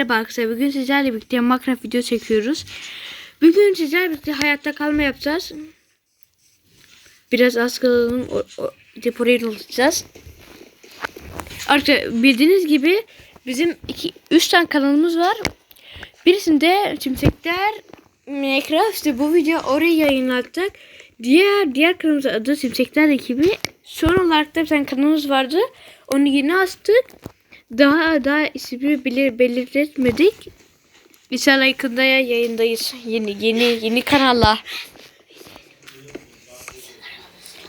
Merhaba arkadaşlar bugün sizlerle birlikte Minecraft video çekiyoruz. Bugün sizlerle birlikte hayatta kalma yapacağız. Biraz az kalalım depoyu dolduracağız. Arkadaşlar bildiğiniz gibi bizim iki, üç tane kanalımız var. Birisinde Çimsekler Minecraft işte bu video oraya yayınlattık. Diğer diğer kanalımızın adı Çimsekler ekibi. Son olarak da bir tane kanalımız vardı. Onu yeni açtık. Daha daha ismi belir, belirtmedik. İnşallah yakında ya yayındayız. Yeni yeni yeni kanalla.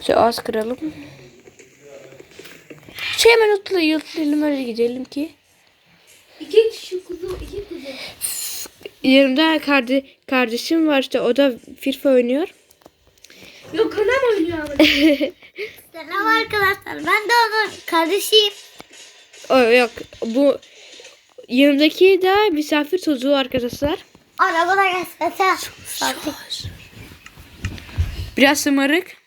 Şu az kıralım. Şey hemen otla yıltlayalım öyle gidelim ki. İki kişi kuzu, iki kuzu. Yanımda karde, kardeşim var işte o da FIFA oynuyor. Yok anam oynuyor ama. Selam arkadaşlar. Ben de onun kardeşiyim. Yok bu yanımdaki de misafir çocuğu arkadaşlar. Arabada gelsene. Biraz sımarık.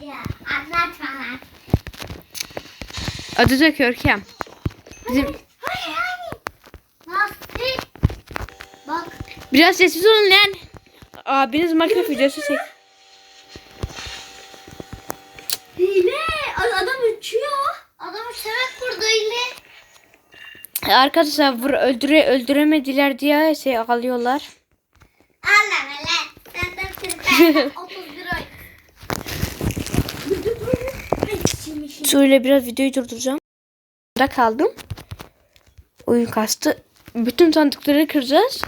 Ya anlatma lan. Adı da Görkem. Bizim Hayır hayır. Nasıl? Bak. biraz sessiz olun lan. Abiniz Minecraft videosu çek. Hile. Adam uçuyor. Adam hile. Arkadaşlar vur, öldüre, öldüremediler diye şey alıyorlar. Allah lan. Senden sırttan 31 ay. Şöyle biraz videoyu durduracağım. Da kaldım. Oyun kastı. Bütün sandıkları kıracağız.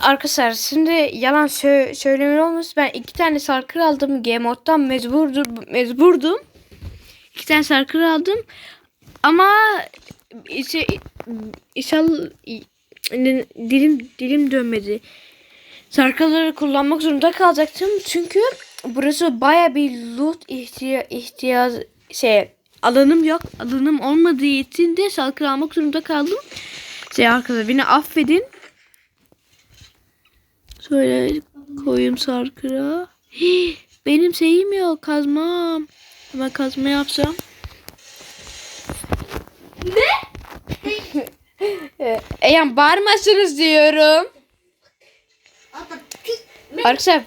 Arkadaşlar şimdi yalan sö söylemin olmasın. Ben iki tane sarkır aldım. Game moddan mecburdur, mecburdum. İki tane sarkır aldım. Ama işte, inşallah dilim dilim dönmedi. Sarkıları kullanmak zorunda kalacaktım. Çünkü burası baya bir loot ihtiya ihtiyaç şey alanım yok. Alanım olmadığı için de sarkı almak zorunda kaldım. Şey arkadaşlar beni affedin. Şöyle koyayım sarkıra. Benim şeyim yok kazmam. Hemen kazma yapsam. Ne? Eğer bağırmazsınız diyorum. Arkadaşlar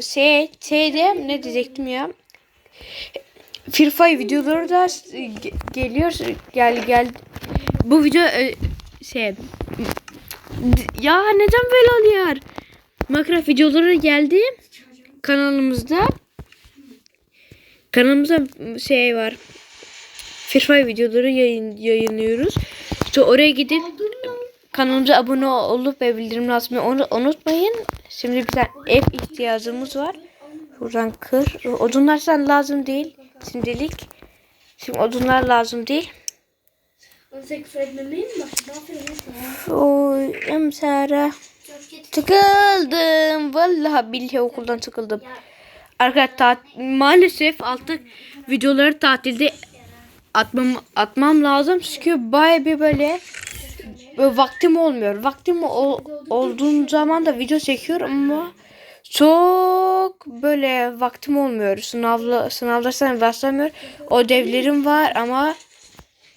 şey şeyde ne diyecektim ya? FIFA videoları da ge- geliyor. Gel gel. Bu video e, şey ya neden böyle oluyor? Minecraft videoları geldi kanalımızda. Kanalımızda şey var. FIFA videoları yayın, yayınlıyoruz. İşte oraya gidip kanalımıza abone olup ve bildirimleri açmayı onu unutmayın. Şimdi bir tane ev ihtiyacımız var. Buradan kır. Odunlar sen lazım değil. Şimdilik. Şimdi odunlar lazım değil. Oy emsara. Tıkıldım. Vallahi billahi okuldan tıkıldım. Arkadaşlar maalesef artık videoları tatilde atmam atmam lazım çünkü baya bir böyle, böyle vaktim olmuyor. Vaktim ol, olduğum zaman da video çekiyorum ama çok böyle vaktim olmuyor. Sınavla sınavlarsan rastlamıyor. Ödevlerim var ama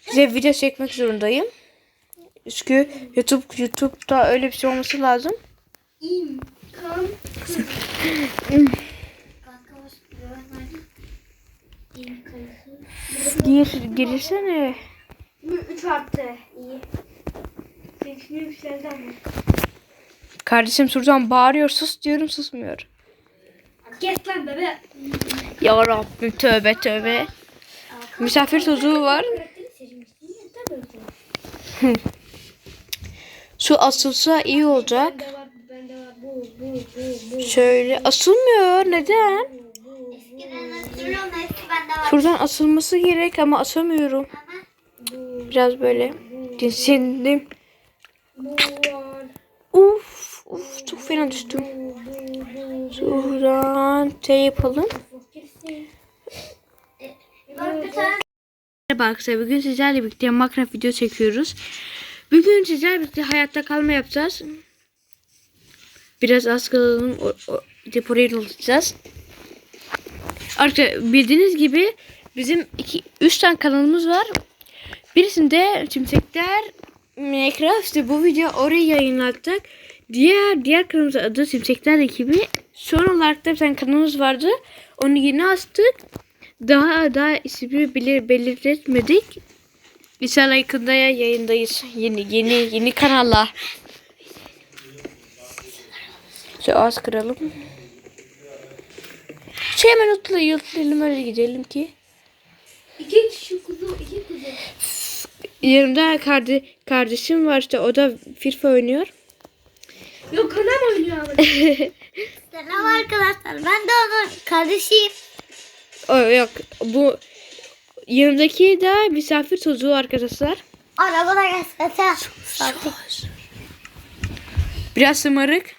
size video çekmek zorundayım. Çünkü YouTube YouTube'da öyle bir şey olması lazım. Gir girsene. 3 artı. İyi. Seçimi yükseldi ama. Kardeşim şuradan bağırıyor sus diyorum susmuyor. Kes lan bebe. Ya Rabbim tövbe tövbe. Misafir çocuğu var. Şu asılsa iyi olacak. Şöyle asılmıyor. Neden? Eskiden hatırlıyorum eski bende var. Şuradan asılması gerek ama asamıyorum. Biraz böyle var. Uf, uf çok fena düştüm. Şuradan şey yapalım. Merhaba arkadaşlar bugün sizlerle birlikte Minecraft video çekiyoruz. Bugün sizlerle birlikte hayatta kalma yapacağız. Biraz az kalalım o, o, depoyu dolduracağız. Arkadaşlar bildiğiniz gibi bizim iki, üç tane kanalımız var. Birisinde Çimsekler Minecraft'te bu video oraya yayınlattık. Diğer diğer kanalımız adı Simsekler ekibi. Son olarak da bir tane kanalımız vardı. Onu yeni açtık. Daha daha ismi belir, belirtmedik. İnşallah yakında ya yayındayız. Yeni yeni yeni kanalla. Şu az kıralım. Şey hemen otla yıltlayalım öyle gidelim ki. İki kişi kuzu, iki kuzu. Yanımda karde kardeşim var işte o da FIFA oynuyor. Yok anam oynuyor ama. Selam arkadaşlar. Ben de onun kardeşiyim. O yok bu yanımdaki de misafir çocuğu arkadaşlar. Arabada geçsene. Sakin. Biraz şımarık.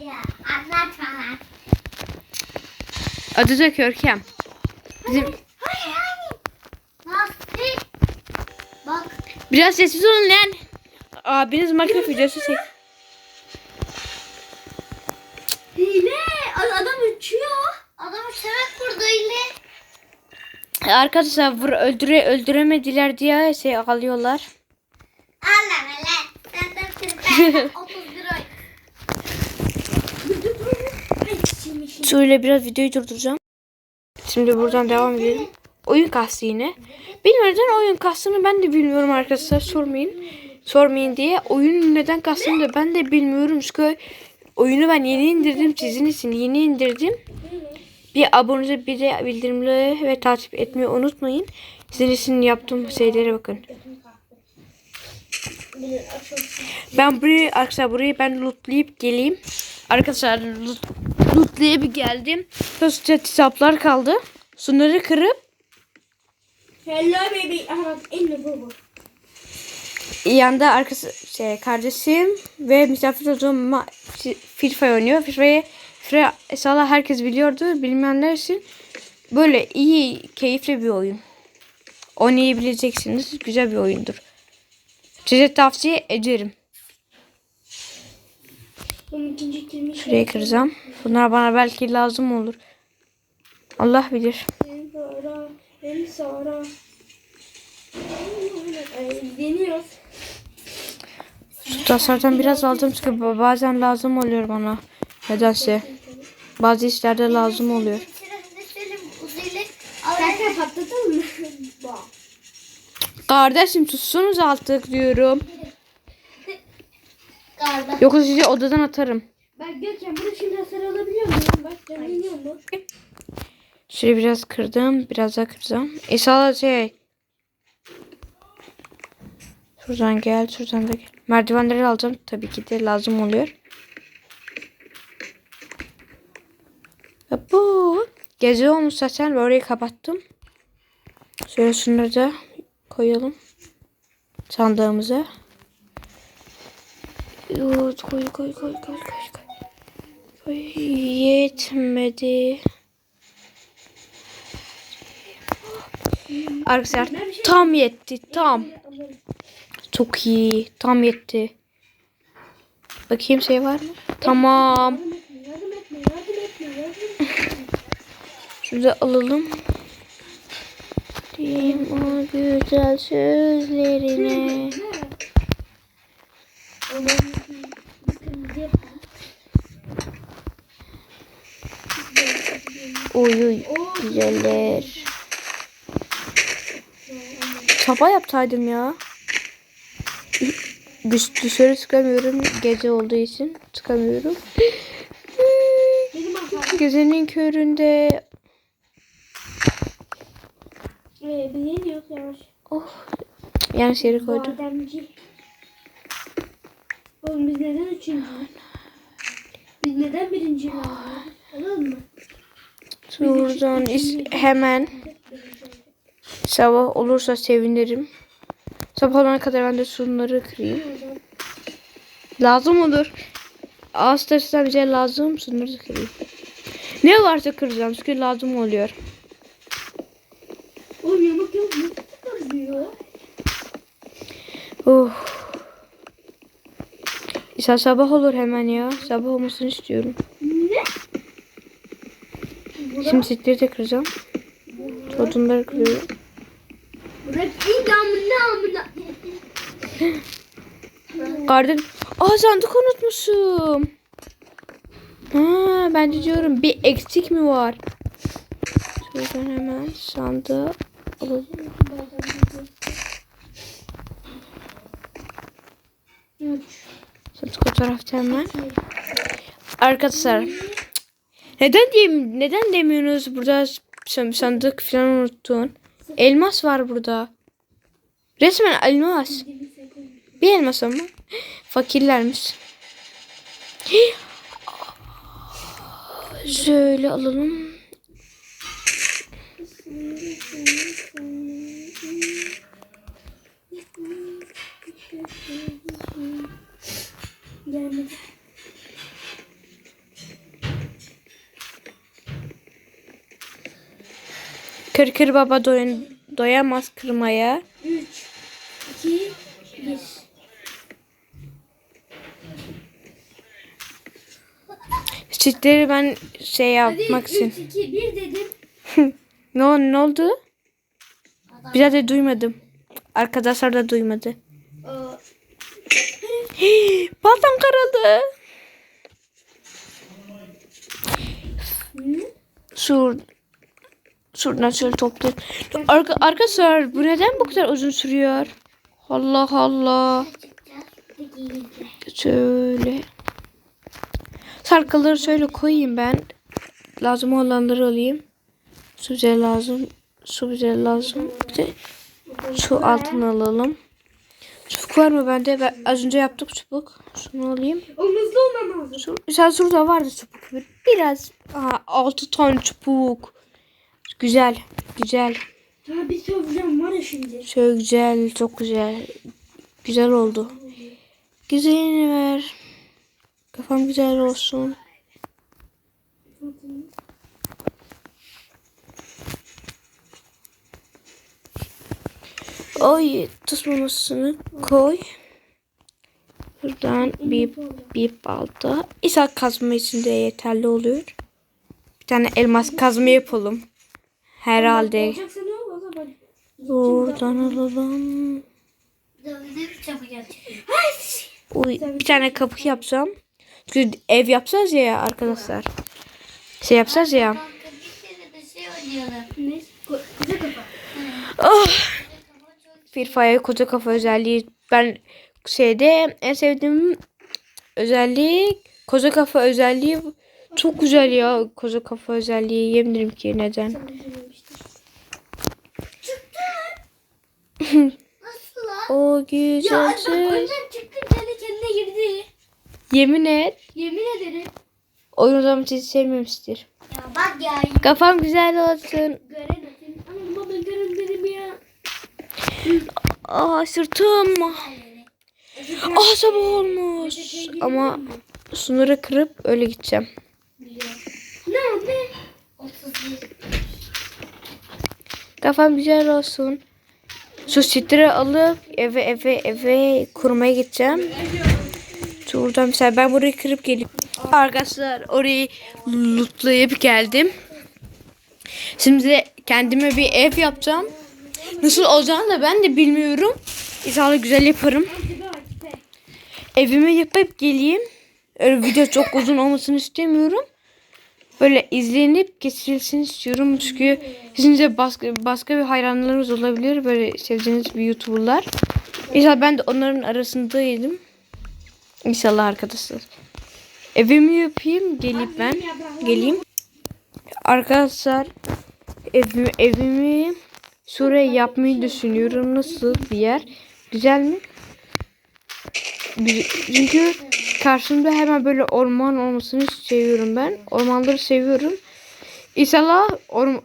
Ya anlatma lan. Adı da Görkem. Bizim Hayır hayır. Nasıl? Bak. biraz sessiz olun lan. Abiniz Minecraft videosu çek. Hile. Adam uçuyor. Adam uçarak vurdu hile. Arkadaşlar vur, öldüre öldüremediler diye şey alıyorlar. Allah lan. Senden kırk 31 ay. Şöyle biraz videoyu durduracağım. Şimdi buradan devam edelim. Oyun kastı yine. Bilmiyorum neden oyun kastını ben de bilmiyorum arkadaşlar. Sormayın. Sormayın diye. Oyunun neden kastını da ben de bilmiyorum. Çünkü oyunu ben yeni indirdim. Sizin için yeni indirdim. Bir abone bir de bildirimleri ve takip etmeyi unutmayın. Sizin için yaptığım şeylere bakın. Ben burayı arkadaşlar burayı ben lootlayıp geleyim. Arkadaşlar loot, lootlayıp geldim. Sonra hesaplar kaldı. Şunları kırıp Hello baby. En bu bu. yanda arkası şey kardeşim ve misafir ma- FIFA oynuyor. FIFA'yı FIFA inşallah herkes biliyordu. Bilmeyenler için böyle iyi, keyifli bir oyun. Oynayabileceksiniz. Güzel bir oyundur. Size tavsiye ederim. Kelime Şurayı kıracağım. Bunlar bana belki lazım olur. Allah bilir. Tasardan biraz aldım çünkü bazen lazım oluyor bana. Nedense. Bazı işlerde lazım oluyor. Kardeşim tutsunuz artık diyorum. Karda. Yoksa sizi odadan atarım. Bak Gökhan bunu şimdi hasar alabiliyor muyum? Bak canım mu? Şurayı biraz kırdım. Biraz daha kıracağım. İnşallah şey. Şuradan gel. Şuradan da gel. Merdivenleri alacağım. Tabii ki de lazım oluyor. Ve bu. Gece olmuş zaten. ve Orayı kapattım. Şöyle şunları da koyalım. Sandığımıza. Evet, koy koy koy koy koy koy. Koy. Yetmedi. Arkadaşlar tam yetti tam. Çok iyi tam yetti. Bakayım şey var mı? Tamam. Şurada alalım. Diyeyim o güzel sözlerine. Oy oy güzeller. Sabah yapsaydım ya. Düş- Dışarı çıkamıyorum gece olduğu için çıkamıyorum. Gecenin köründe Ee, biz yeniyoruz yavaş. oh yanlış yere koydum. Bademci. Oğlum biz neden üçüncü? Biz neden birinci? Anladın mı? Şuradan is- hemen sabah olursa sevinirim. Sabah olana kadar ben de şunları kırayım. Lazım olur. Ağustos'ta bize lazım şunları kırayım. Ne varsa kıracağım çünkü lazım oluyor. Oğlum yamak yok. Çıkarıyor? Oh. İsa sabah olur hemen ya. Sabah olmasını istiyorum. Şimdi sitleri de kıracağım. Odunları kırıyorum. Garden. Aa sandık unutmuşum. Ha, ben de diyorum bir eksik mi var? Şuradan hemen sandığı alalım. Sandık o tarafta hemen. Arkadaşlar neden diyeyim neden demiyorsunuz burada san- sandık falan unuttun? Elmas var burada. Resmen elmas. Bir elmas ama. Fakirlermiş. Şöyle alalım. Gelmedi. Kır kır baba doyun, doyamaz kırmaya. 3, 2, 1. Çitleri ben şey yapmak için. 3, 2, 1 dedim. Ne, ne oldu? Bir de duymadım. Arkadaşlar da duymadı. Baltam kırıldı. Sur Şuradan şöyle toplayayım. Arka, arkadaşlar bu neden bu kadar uzun sürüyor? Allah Allah. Şöyle. Sarkaları şöyle koyayım ben. Lazım olanları alayım. Su bize lazım. Su bize lazım. Bir de şu altını alalım. Çubuk var mı bende? Ben az önce yaptık çubuk. Şunu alayım. O hızlı olmam lazım. Şu, mesela şurada vardı çubuk. Biraz. Aha, 6 ton çubuk. Güzel. Güzel. Ya bir söyleyeceğim var ya şimdi. Şöyle güzel. Çok güzel. Güzel oldu. Güzelini ver. Kafam güzel olsun. Oy tutmamasını koy. Buradan bir bir balta. İsa kazma için de yeterli oluyor. Bir tane elmas kazma yapalım. Herhalde. Buradan alalım. Uy, bir tane kapı yapsam. Çünkü ev yapacağız ya arkadaşlar. Şey yapacağız ya. Kafa. Oh. Bir fire koca kafa özelliği. Ben şeyde en sevdiğim özelliği koca kafa özelliği çok güzel ya koca kafa özelliği yemin ki neden. O Ya güzelsin. oyundan çıktı kendi kendine girdi. Yemin et. Yemin ederim. Oyun zaman hiç sevmemiştir. Ya bak ya. Kafam güzel olsun. Göremedim. Ama ben göremedim ya. Aa sırtım. Aa sabah olmuş. Ama sınırı kırıp öyle gideceğim. Ne ne? 31. Kafam güzel olsun. Şu sitri alıp eve eve eve kurmaya gideceğim. Şuradan mesela ben burayı kırıp gelip arkadaşlar orayı lootlayıp geldim. Şimdi kendime bir ev yapacağım. Nasıl olacağını da ben de bilmiyorum. İnşallah güzel yaparım. Evimi yapıp geleyim. Öyle video çok uzun olmasını istemiyorum. Böyle izlenip geçirilsin istiyorum. Çünkü sizin de başka, başka bir hayranlarınız olabilir. Böyle sevdiğiniz bir YouTuber'lar. İnşallah ben de onların arasındaydım. İnşallah arkadaşlar. Evimi yapayım. Gelip ben. Geleyim. Arkadaşlar evimi, evimi şuraya yapmayı düşünüyorum. Nasıl bir yer? Güzel mi? Çünkü karşımda hemen böyle orman olmasını seviyorum ben. Ormanları seviyorum. İnşallah orm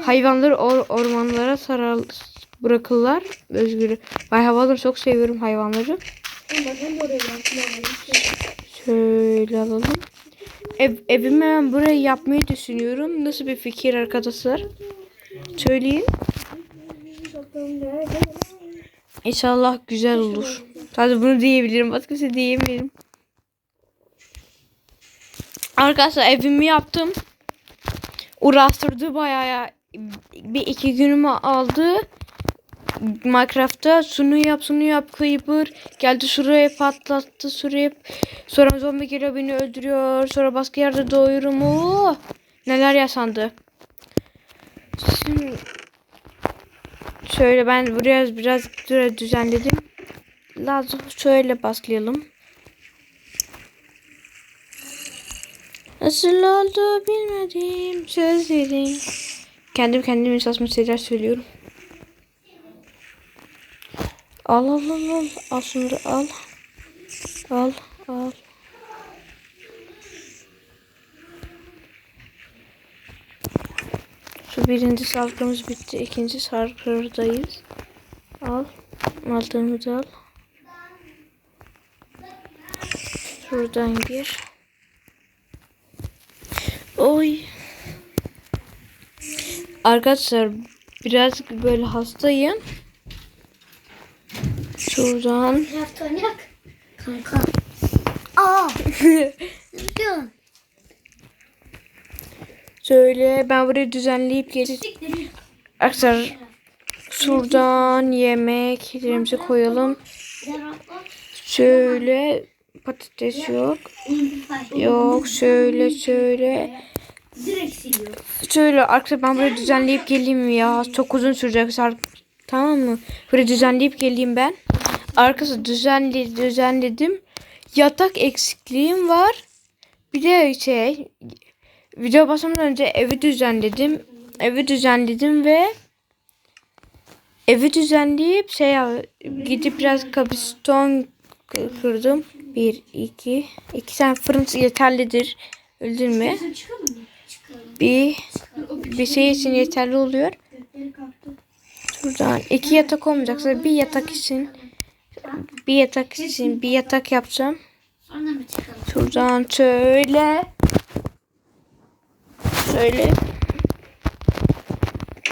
hayvanları or ormanlara sarar bırakırlar. Özgür. Ben hayvanları çok seviyorum hayvanları. Şöyle alalım. Ev, evimi ben buraya yapmayı düşünüyorum. Nasıl bir fikir arkadaşlar? Söyleyin. İnşallah güzel olur. Sadece bunu diyebilirim. Başka bir şey diyemiyorum. Arkadaşlar evimi yaptım. Uğraştırdı bayağı ya. Bir iki günümü aldı. Minecraft'ta sunu yap sunu yap Creeper geldi şuraya patlattı şuraya sonra zombi geliyor beni öldürüyor sonra başka yerde doğuyorum Oo! neler yaşandı Şimdi şöyle ben buraya biraz biraz düzenledim lazım şöyle başlayalım Nasıl oldu bilmedim sözlerim kendim kendime saçma şeyler söylüyorum Al al al al. Al al. Al al. Şu birinci sarkımız bitti. İkinci sarkırdayız. Al. Aldığımızı al. Şuradan gir. Oy. Arkadaşlar biraz böyle hastayım. Şuradan oynayak. Kanka. Aa. ne diyorsun? Şöyle ben burayı düzenleyip gelip Arkadaşlar şuradan yemeklerimizi koyalım. Şöyle patates yok. Yok şöyle şöyle. Şöyle arkadaşlar ben burayı düzenleyip geleyim ya. Çok uzun sürecek. Tamam mı? Burayı düzenleyip geleyim ben. Arkadaşlar düzenli, düzenledim. Yatak eksikliğim var. Bir de şey video başlamadan önce evi düzenledim. Evi düzenledim ve evi düzenleyip şey gidip biraz kabiston kırdım. Bir, iki, iki tane fırın yeterlidir. Öldürme. Bir, bir şey için yeterli oluyor. Şuradan iki yatak olmayacaksa bir yatak için bir yatak için bir yatak yapacağım. Şuradan şöyle şöyle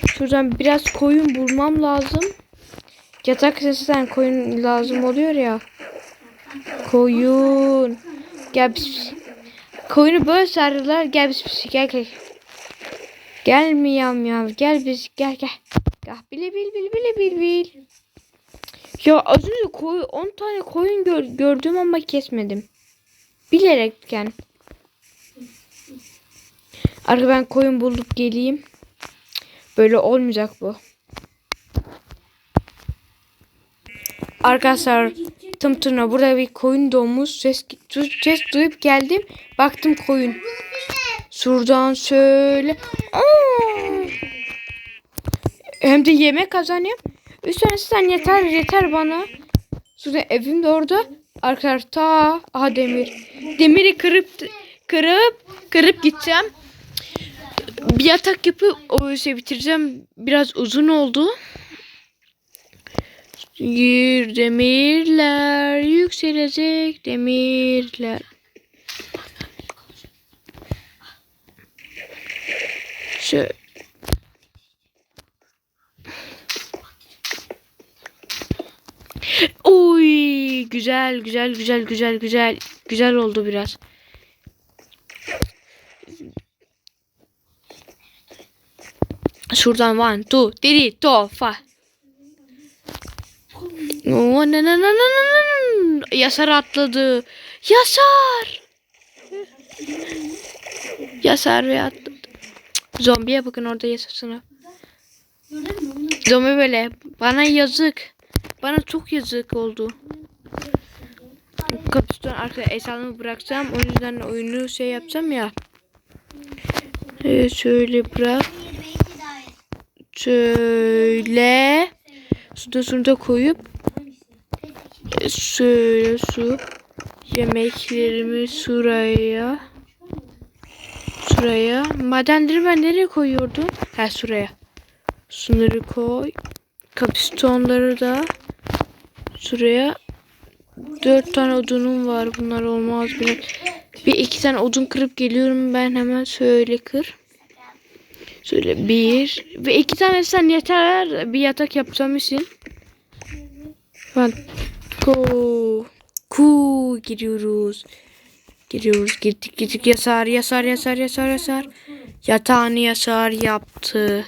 şuradan biraz koyun bulmam lazım. Yatak sesinden koyun lazım oluyor ya. Koyun. Gel biz. Koyunu böyle sardılar. Gel biz biz. Gel gel. Gelmiyorum ya. Gel biz. Gel gel. Gel. Bili bil bil bili bil bil. Ya az önce koy 10 tane koyun gör, gördüm ama kesmedim. Bilerekten. Arka ben koyun bulup geleyim. Böyle olmayacak bu. Arkadaşlar tım tırna burada bir koyun doğmuş. Ses, ses duyup geldim. Baktım koyun. Şuradan şöyle. Hem de yemek kazanayım. Üç tanesinden yeter yeter bana. Sonra evim de orada. Arkadaşlar ta aha demir. Demiri kırıp kırıp kırıp gideceğim. Bir yatak yapıp o şey bitireceğim. Biraz uzun oldu. Yür demirler yükselecek demirler. Şöyle. Oy güzel güzel güzel güzel güzel güzel oldu biraz. Şuradan one two three four five. Oo, na, na, na, na, na, na. Yasar atladı. Yasar. Yasar ve atladı. Zombiye bakın orada yasasına. Zombi böyle. Bana yazık. Bana çok yazık oldu. Kapiston arkada eşyalarımı bırakacağım. O yüzden oyunu şey yapacağım ya. Evet, şöyle bırak. Şöyle. Suda suda koyup şöyle su yemeklerimi şuraya şuraya madenleri ben nereye koyuyordum? Ha şuraya. Şunları koy. Kapistonları da şuraya. Dört tane odunum var. Bunlar olmaz bile. Bir iki tane odun kırıp geliyorum ben hemen şöyle kır. Şöyle bir ve iki tane sen yeter bir yatak yapacağım için. Ben ko ku giriyoruz. Giriyoruz girdik girdik yasar yasar yasar yasar yasar. Yatağını yasar yaptı.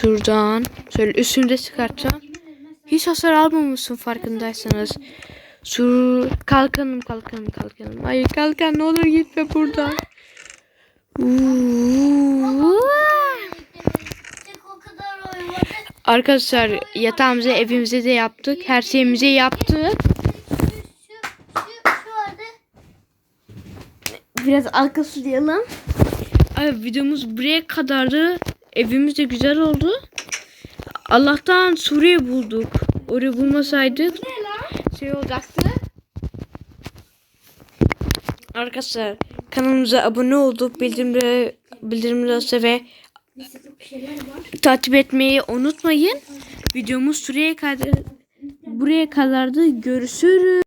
Şuradan şöyle üstünde çıkartacağım. Hiç hasar almamışsın farkındaysanız. Şu kalkanım kalkanım kalkanım. Ay kalkan ne olur gitme buradan. Uuu. o kadar oynadık. Arkadaşlar yatağımızı evimize de yaptık. Her şeyimizi yaptık. Biraz arka sulayalım. Ay, videomuz buraya kadardı. Evimiz de güzel oldu. Allah'tan Suriye bulduk. Orayı bulmasaydık şey olacaktı. Arkadaşlar kanalımıza abone olduk. Bildirimleri, bildirimleri açın ve takip etmeyi unutmayın. Videomuz buraya kadar buraya kadardı. Görüşürüz.